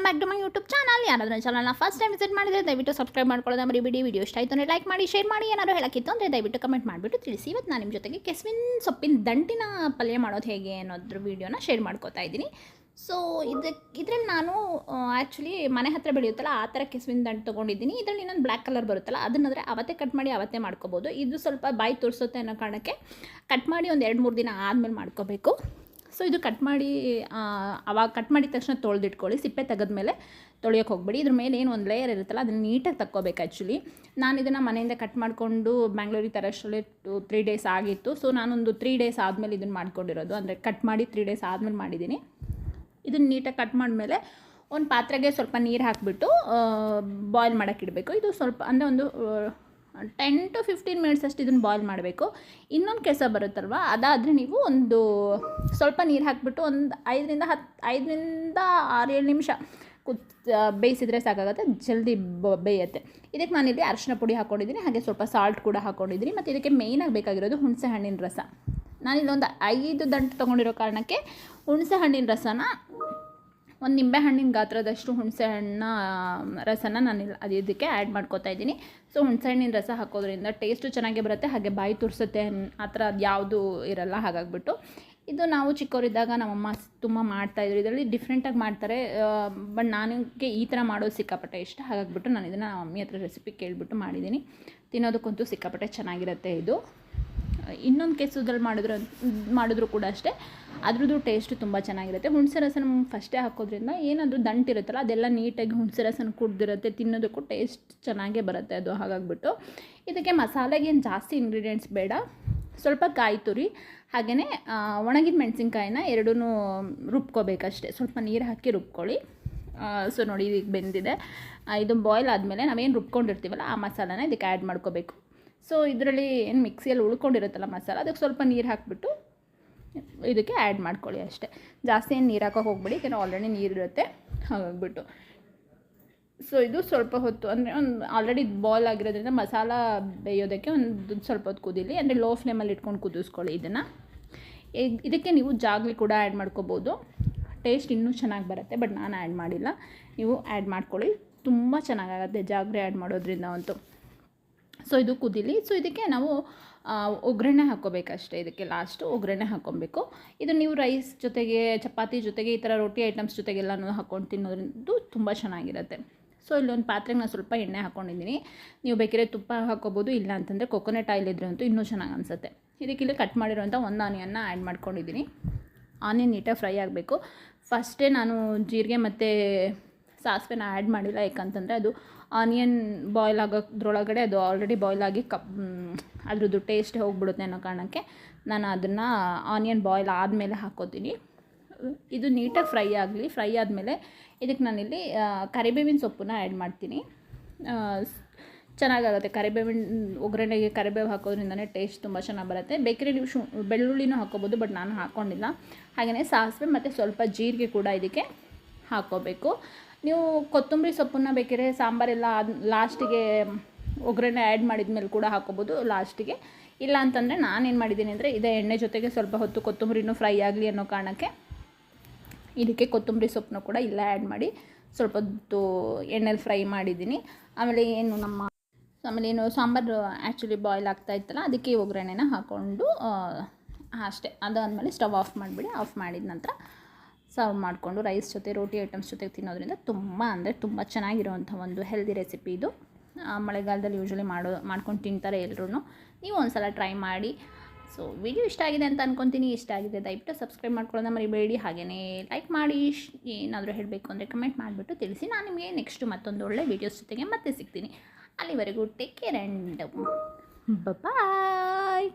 Welcome back to my YouTube channel ಯಾರಾದರೂ ಚಾನಲ್ನ first time visit ಮಾಡಿದರೆ ದಯವಿಟ್ಟು ಸಬ್ಸ್ಕ್ರೈಬ್ ಮಾಡ್ಕೊಳ್ಳೋದು ಮರಿಬಿಡಿ. ವಿಡಿಯೋ ಇಷ್ಟ ಆಯ್ತು ಲೈಕ್ ಮಾಡಿ ಶೇರ್ ಮಾಡಿ. ಏನಾದರೂ ಹೇಳೋಕ್ಕಿತ್ತು ಅಂದರೆ ದಯವಿಟ್ಟು ಕಮೆಂಟ್ ಮಾಡಿಬಿಟ್ಟು ತಿಳಿಸಿ. ಇವತ್ತು ನಾನು ನಿಮ್ಮ ಜೊತೆಗೆ ಕೆಸ್ವಿನ್ ಸೊಪ್ಪಿನ ದಂಟಿನ ಪಲ್ಯ ಮಾಡೋದು ಹೇಗೆ ಅನ್ನೋದ್ರ ವಿಡಿಯೋನ ಶೇರ್ ಮಾಡ್ಕೋತಾ ಇದ್ದೀನಿ. ಸೊ ಇದಕ್ಕೆ ಇದ್ರಲ್ಲಿ ನಾನು ಆ್ಯಕ್ಚುಲಿ ಮನೆ ಹತ್ರ ಬೆಳೆಯುತ್ತಲ್ಲ, ಆ ಥರ ಕೆಸುವಿನ ದಂಟು ತೊಗೊಂಡಿದ್ದೀನಿ. ಇದರಲ್ಲಿ ಇನ್ನೊಂದು ಬ್ಲ್ಯಾಕ್ ಕಲರ್ ಬರುತ್ತಲ್ಲ ಅದನ್ನಾದರೆ ಅವತ್ತೇ ಕಟ್ ಮಾಡಿ ಅವತ್ತೇ ಮಾಡ್ಕೋಬೋದು. ಇದು ಸ್ವಲ್ಪ ಬಾಯಿ ತುರ್ಸುತ್ತೆ ಅನ್ನೋ ಕಾರಣಕ್ಕೆ ಕಟ್ ಮಾಡಿ ಒಂದು ಎರಡು ಮೂರು ದಿನ ಆದಮೇಲೆ ಮಾಡ್ಕೋಬೇಕು. ಸೊ ಇದು ಕಟ್ ಮಾಡಿ ಅವಾಗ ಕಟ್ ಮಾಡಿದ ತಕ್ಷಣ ತೊಳೆದಿಟ್ಕೊಳ್ಳಿ. ಸಿಪ್ಪೆ ತೆಗೆದ ಮೇಲೆ ತೊಳೆಯೋಕೆ ಹೋಗ್ಬೇಡಿ. ಇದ್ರ ಮೇಲೆ ಏನು ಒಂದು ಲೇಯರ್ ಇರುತ್ತಲ್ಲ, ಅದನ್ನು ನೀಟಾಗಿ ತಕ್ಕೋಬೇಕು ಆ್ಯಕ್ಚುಲಿ ನಾನು ಇದನ್ನು ಮನೆಯಿಂದ ಕಟ್ ಮಾಡಿಕೊಂಡು ಬ್ಯಾಂಗ್ಳೂರಿಗೆ ತರೋಷ್ಟರಲ್ಲಿ ಟು ತ್ರೀ ಡೇಸ್ ಆಗಿತ್ತು. ಸೊ ನಾನೊಂದು ತ್ರೀ ಡೇಸ್ ಆದಮೇಲೆ ಇದನ್ನು ಮಾಡ್ಕೊಂಡಿರೋದು. ಅಂದರೆ ಕಟ್ ಮಾಡಿ ತ್ರೀ ಡೇಸ್ ಆದಮೇಲೆ ಮಾಡಿದ್ದೀನಿ. ಇದನ್ನು ನೀಟಾಗಿ ಕಟ್ ಮಾಡಿದ್ಮೇಲೆ ಒಂದು ಪಾತ್ರೆಗೆ ಸ್ವಲ್ಪ ನೀರು ಹಾಕಿಬಿಟ್ಟು ಬಾಯ್ಲ್ ಮಾಡೋಕ್ಕಿಡಬೇಕು ಇದು ಸ್ವಲ್ಪ, ಅಂದರೆ ಒಂದು ಟೆನ್ ಟು ಫಿಫ್ಟೀನ್ ಮಿನಿಟ್ಸ್ ಅಷ್ಟು ಇದನ್ನು ಬಾಯ್ಲ್ ಮಾಡಬೇಕು. ಇನ್ನೊಂದು ಕೆಲಸ ಬರುತ್ತಲ್ವ? ಅದಾದರೆ ನೀವು ಒಂದು ಸ್ವಲ್ಪ ನೀರು ಹಾಕಿಬಿಟ್ಟು ಒಂದು ಐದರಿಂದ ಹತ್ತು ಐದರಿಂದ ಆರು ಏಳು ನಿಮಿಷ ಕುತ್ ಬೇಯಿಸಿದ್ರೆ ಸಾಕಾಗುತ್ತೆ, ಜಲ್ದಿ ಬ, ಬೇಯುತ್ತೆ. ಇದಕ್ಕೆ ನಾನಿಲ್ಲಿ ಅರಿಶಿನ ಪುಡಿ ಹಾಕ್ಕೊಂಡಿದ್ದೀನಿ ಹಾಗೆ ಸ್ವಲ್ಪ ಸಾಲ್ಟ್ ಕೂಡ ಹಾಕ್ಕೊಂಡಿದ್ದೀನಿ ಮತ್ತು ಇದಕ್ಕೆ ಮೇಯ್ನಾಗಿ ಬೇಕಾಗಿರೋದು ಹುಣಸೆ ಹಣ್ಣಿನ ರಸ. ನಾನಿಲ್ಲೊಂದು ಐದು ದಂಟು ತೊಗೊಂಡಿರೋ ಕಾರಣಕ್ಕೆ ಹುಣಸೆ ಹಣ್ಣಿನ ರಸನ ಒಂದು ನಿಂಬೆ ಹಣ್ಣಿನ ಗಾತ್ರದಷ್ಟು ಹುಣಸೆ ಹಣ್ಣಿನ ರಸನ ನಾನು ಅದು ಇದಕ್ಕೆ ಆ್ಯಡ್ ಮಾಡ್ಕೋತಾ ಇದ್ದೀನಿ. ಸೊ ಹುಣಸೆ ಹಣ್ಣಿನ ರಸ ಹಾಕೋದ್ರಿಂದ ಟೇಸ್ಟು ಚೆನ್ನಾಗಿ ಬರುತ್ತೆ, ಹಾಗೆ ಬಾಯಿ ತುರಿಸುತ್ತೆ ಆ ಥರ ಅದು ಯಾವುದು ಇರಲ್ಲ, ಹಾಗಾಗ್ಬಿಟ್ಟು. ಇದು ನಾವು ಚಿಕ್ಕವರಿದ್ದಾಗ ನಮ್ಮಮ್ಮ ತುಂಬ ಮಾಡ್ತಾಯಿದ್ರು ಇದರಲ್ಲಿ ಡಿಫ್ರೆಂಟಾಗಿ ಮಾಡ್ತಾರೆ ಬಟ್ ನನಗೆ ಈ ಥರ ಮಾಡೋದು ಸಿಕ್ಕಾಪಟ್ಟೆ ಇಷ್ಟ. ಹಾಗಾಗ್ಬಿಟ್ಟು ನಾನು ಇದನ್ನು ನಮ್ಮ ಮಮ್ಮಿ ಹತ್ರ ರೆಸಿಪಿ ಕೇಳಿಬಿಟ್ಟು ಮಾಡಿದ್ದೀನಿ. ತಿನ್ನೋದಕ್ಕಂತೂ ಸಿಕ್ಕಾಪಟ್ಟೆ ಚೆನ್ನಾಗಿರುತ್ತೆ ಇದು. ಇನ್ನೊಂದು ಕೆಸುದ್ರಲ್ಲಿ ಮಾಡಿದ್ರು ಮಾಡಿದ್ರು ಕೂಡ ಅಷ್ಟೇ. ಅದ್ರದ್ದು ಟೇಸ್ಟ್ ತುಂಬ ಚೆನ್ನಾಗಿರುತ್ತೆ. ಹುಣಸೆ ರಸನ ಫಸ್ಟೇ ಹಾಕೋದ್ರಿಂದ ಏನಾದರೂ ದಂಟಿರುತ್ತಲ್ಲ ಅದೆಲ್ಲ ನೀಟಾಗಿ ಹುಣಸೆ ರಸನ ಕುಡ್ದಿರುತ್ತೆ, ತಿನ್ನೋದಕ್ಕೂ ಟೇಸ್ಟ್ ಚೆನ್ನಾಗೇ ಬರುತ್ತೆ ಅದು, ಹಾಗಾಗ್ಬಿಟ್ಟು. ಇದಕ್ಕೆ ಮಸಾಲೆಗೆ ಏನು ಜಾಸ್ತಿ ಇಂಗ್ರೀಡಿಯೆಂಟ್ಸ್ ಬೇಡ. ಸ್ವಲ್ಪ ಕಾಯಿ ತುರಿ ಹಾಗೆಯೇ ಒಣಗಿದ ಮೆಣಸಿನ್ಕಾಯಿನ ಎರಡೂ ರುಬ್ಕೋಬೇಕಷ್ಟೆ. ಸ್ವಲ್ಪ ನೀರು ಹಾಕಿ ರುಬ್ಕೊಳ್ಳಿ. ಸೊ ನೋಡಿ ಈಗ ಬೆಂದಿದೆ. ಇದು ಬಾಯ್ಲ್ ಆದಮೇಲೆ ನಾವೇನು ರುಬ್ಕೊಂಡಿರ್ತೀವಲ್ಲ, ಆ ಮಸಾಲಾನ ಇದಕ್ಕೆ ಆ್ಯಡ್ ಮಾಡ್ಕೋಬೇಕು. ಸೊ ಇದರಲ್ಲಿ ಏನು ಮಿಕ್ಸಿಯಲ್ಲಿ ಉಳ್ಕೊಂಡಿರುತ್ತಲ್ಲ ಮಸಾಲ, ಅದಕ್ಕೆ ಸ್ವಲ್ಪ ನೀರು ಹಾಕಿಬಿಟ್ಟು ಇದಕ್ಕೆ ಆ್ಯಡ್ ಮಾಡ್ಕೊಳ್ಳಿ ಅಷ್ಟೇ. ಜಾಸ್ತಿ ಏನು ನೀರು ಹಾಕೋಕೆ ಹೋಗ್ಬೇಡಿ, ಯಾಕೆಂದರೆ ಆಲ್ರೆಡಿ ನೀರಿರುತ್ತೆ ಹಾಗಾಗ್ಬಿಟ್ಟು. ಸೊ ಇದು ಸ್ವಲ್ಪ ಹೊತ್ತು, ಅಂದರೆ ಒಂದು ಆಲ್ರೆಡಿ ಬಾಲ್ ಆಗಿರೋದ್ರಿಂದ ಮಸಾಲ ಬೇಯೋದಕ್ಕೆ ಒಂದು ಸ್ವಲ್ಪ ಹೊತ್ತು ಕುದೀಲಿ, ಅಂದರೆ ಲೋ ಫ್ಲೇಮಲ್ಲಿ ಇಟ್ಕೊಂಡು ಕುದಿಸ್ಕೊಳ್ಳಿ ಇದನ್ನು. ಇದಕ್ಕೆ ನೀವು ಜಾಗಲಿ ಕೂಡ ಆ್ಯಡ್ ಮಾಡ್ಕೋಬೋದು. ಟೇಸ್ಟ್ ಇನ್ನೂ ಚೆನ್ನಾಗಿ ಬರುತ್ತೆ ಬಟ್ ನಾನು ಆ್ಯಡ್ ಮಾಡಿಲ್ಲ. ನೀವು ಆ್ಯಡ್ ಮಾಡ್ಕೊಳ್ಳಿ, ತುಂಬ ಚೆನ್ನಾಗಾಗುತ್ತೆ ಜಾಗ್ರಿ ಆ್ಯಡ್ ಮಾಡೋದ್ರಿಂದ ಅಂತೂ. ಸೊ ಇದು ಕುದೀಲಿ. ಸೊ ಇದಕ್ಕೆ ನಾವು ಒಗ್ಗರಣೆ ಹಾಕ್ಕೋಬೇಕಷ್ಟೇ. ಇದಕ್ಕೆ ಲಾಸ್ಟು ಒಗ್ಗರಣೆ ಹಾಕ್ಕೊಬೇಕು. ಇದು ನೀವು ರೈಸ್ ಜೊತೆಗೆ, ಚಪಾತಿ ಜೊತೆಗೆ ಈ ಥರ ರೊಟ್ಟಿ ಐಟಮ್ಸ್ ಜೊತೆಗೆಲ್ಲನೂ ಹಾಕ್ಕೊಂಡು ತಿನ್ನೋದ್ರಿಂದ ತುಂಬ ಚೆನ್ನಾಗಿರುತ್ತೆ. ಸೊ ಇಲ್ಲೊಂದು ಪಾತ್ರೆಗೆ ನಾನು ಸ್ವಲ್ಪ ಎಣ್ಣೆ ಹಾಕ್ಕೊಂಡಿದ್ದೀನಿ ನೀವು ಬೇಕಿದ್ರೆ ತುಪ್ಪ ಹಾಕ್ಕೋಬೋದು, ಇಲ್ಲ ಅಂತಂದರೆ ಕೊಕೊನಟ್ ಆಯಿಲ್ ಇದ್ರೆ ಅಂತೂ ಇನ್ನೂ ಚೆನ್ನಾಗಿ ಅನಿಸುತ್ತೆ. ಇದಕ್ಕೆ ಇಲ್ಲಿ ಕಟ್ ಮಾಡಿರೋಂಥ ಒಂದು ಆನಿಯನ್ನ ಆ್ಯಡ್ ಮಾಡ್ಕೊಂಡಿದ್ದೀನಿ. ಆನಿಯನ್ ನೀಟಾಗಿ ಫ್ರೈ ಆಗಬೇಕು. ಫಸ್ಟೇ ನಾನು ಜೀರಿಗೆ ಮತ್ತು ಸಾಸಿವೆನ ಆ್ಯಡ್ ಮಾಡಿಲ್ಲ. ಯಾಕಂತಂದರೆ ಅದು ಆನಿಯನ್ ಬಾಯ್ಲ್ ಆಗೋದ್ರೊಳಗಡೆ ಅದು ಆಲ್ರೆಡಿ ಬಾಯ್ಲ್ ಆಗಿ ಕಪ್ ಅದ್ರದ್ದು ಟೇಸ್ಟ್ ಹೋಗ್ಬಿಡುತ್ತೆ ಅನ್ನೋ ಕಾರಣಕ್ಕೆ ನಾನು ಅದನ್ನು ಆನಿಯನ್ ಬಾಯ್ಲ್ ಆದಮೇಲೆ ಹಾಕೋತೀನಿ. ಇದು ನೀಟಾಗಿ ಫ್ರೈ ಆಗಲಿ ಫ್ರೈ ಆದಮೇಲೆ ಇದಕ್ಕೆ ನಾನಿಲ್ಲಿ ಕರಿಬೇವಿನ ಸೊಪ್ಪನ್ನ ಆ್ಯಡ್ ಮಾಡ್ತೀನಿ. ಚೆನ್ನಾಗಾಗುತ್ತೆ. ಕರಿಬೇವಿನ, ಒಗ್ಗರಣೆಗೆ ಕರಿಬೇವು ಹಾಕೋದ್ರಿಂದನೇ ಟೇಸ್ಟ್ ತುಂಬ ಚೆನ್ನಾಗಿ ಬರುತ್ತೆ. ಬೇಕರಿ ನೀವು ಶು, ಬೆಳ್ಳುಳ್ಳಿನೂ ಹಾಕ್ಕೋಬೋದು ಬಟ್ ನಾನು ಹಾಕ್ಕೊಂಡಿಲ್ಲ ಹಾಗೆಯೇ ಸಾಸಿವೆ ಮತ್ತು ಸ್ವಲ್ಪ ಜೀರಿಗೆ ಕೂಡ ಇದಕ್ಕೆ ಹಾಕ್ಕೋಬೇಕು ನೀವು ಕೊತ್ತಂಬರಿ ಸೊಪ್ಪನ್ನ ಬೇಕಿದ್ರೆ ಸಾಂಬಾರೆಲ್ಲ ಲಾಸ್ಟಿಗೆ ಒಗ್ಗರಣೆ ಆ್ಯಡ್ ಮಾಡಿದ ಮೇಲೆ ಕೂಡ ಹಾಕೋಬೋದು ಲಾಸ್ಟಿಗೆ. ಇಲ್ಲ ಅಂತಂದರೆ ನಾನೇನು ಮಾಡಿದ್ದೀನಿ ಅಂದರೆ ಇದೇ ಎಣ್ಣೆ ಜೊತೆಗೆ ಸ್ವಲ್ಪ ಹೊತ್ತು ಕೊತ್ತಂಬರಿನೂ ಫ್ರೈ ಆಗಲಿ ಅನ್ನೋ ಕಾರಣಕ್ಕೆ ಇದಕ್ಕೆ ಕೊತ್ತಂಬರಿ ಸೊಪ್ಪನ್ನು ಕೂಡ ಇಲ್ಲ ಆ್ಯಡ್ ಮಾಡಿ ಸ್ವಲ್ಪ ಹೊತ್ತು ಎಣ್ಣೆಲಿ ಫ್ರೈ ಮಾಡಿದ್ದೀನಿ. ಆಮೇಲೆ ಏನು ನಮ್ಮ, ಆಮೇಲೆ ಏನು ಸಾಂಬಾರು ಆ್ಯಕ್ಚುಲಿ ಬಾಯ್ಲ್ ಆಗ್ತಾ ಇತ್ತಲ್ಲ ಅದಕ್ಕೆ ಒಗ್ಗರಣೆನ ಹಾಕ್ಕೊಂಡು ಅಷ್ಟೇ. ಅದಾದಮೇಲೆ ಸ್ಟವ್ ಆಫ್ ಮಾಡಿಬಿಡಿ ಆಫ್ ಮಾಡಿದ ನಂತರ ಸರ್ವ್ ಮಾಡಿಕೊಂಡು ರೈಸ್ ಜೊತೆ, ರೋಟಿ ಐಟಮ್ಸ್ ಜೊತೆಗೆ ತಿನ್ನೋದ್ರಿಂದ ತುಂಬ ಅಂದರೆ ತುಂಬ ಚೆನ್ನಾಗಿರುವಂಥ ಒಂದು ಹೆಲ್ದಿ ರೆಸಿಪಿ ಇದು. ಮಳೆಗಾಲದಲ್ಲಿ ಯೂಶ್ವಲಿ ಮಾಡೋ, ಮಾಡ್ಕೊಂಡು ತಿಂತಾರೆ ಎಲ್ಲರೂ ನೀವು ಒಂದು ಸಲ ಟ್ರೈ ಮಾಡಿ. ಸೊ ವಿಡಿಯೋ ಇಷ್ಟ ಆಗಿದೆ ಅಂತ ಅನ್ಕೊತೀನಿ. ಇಷ್ಟ ಆಗಿದೆ, ದಯವಿಟ್ಟು ಸಬ್ಸ್ಕ್ರೈಬ್ ಮಾಡ್ಕೊಳ್ಳೋಣ ಮರಿಬೇಡಿ. ಹಾಗೆಯೇ ಲೈಕ್ ಮಾಡಿ ಏನಾದರೂ ಹೇಳಬೇಕು ಅಂದರೆ ಕಮೆಂಟ್ ಮಾಡಿಬಿಟ್ಟು ತಿಳಿಸಿ. ನಾನು ನಿಮಗೆ ನೆಕ್ಸ್ಟ್ ಮತ್ತೊಂದು ಒಳ್ಳೆ ವೀಡಿಯೋಸ್ ಜೊತೆಗೆ ಮತ್ತೆ ಸಿಗ್ತೀನಿ. ಅಲ್ಲಿವರೆಗೂ ಟೇಕ್ ಕೇರ್ ಆ್ಯಂಡ್ ಬಾಯ್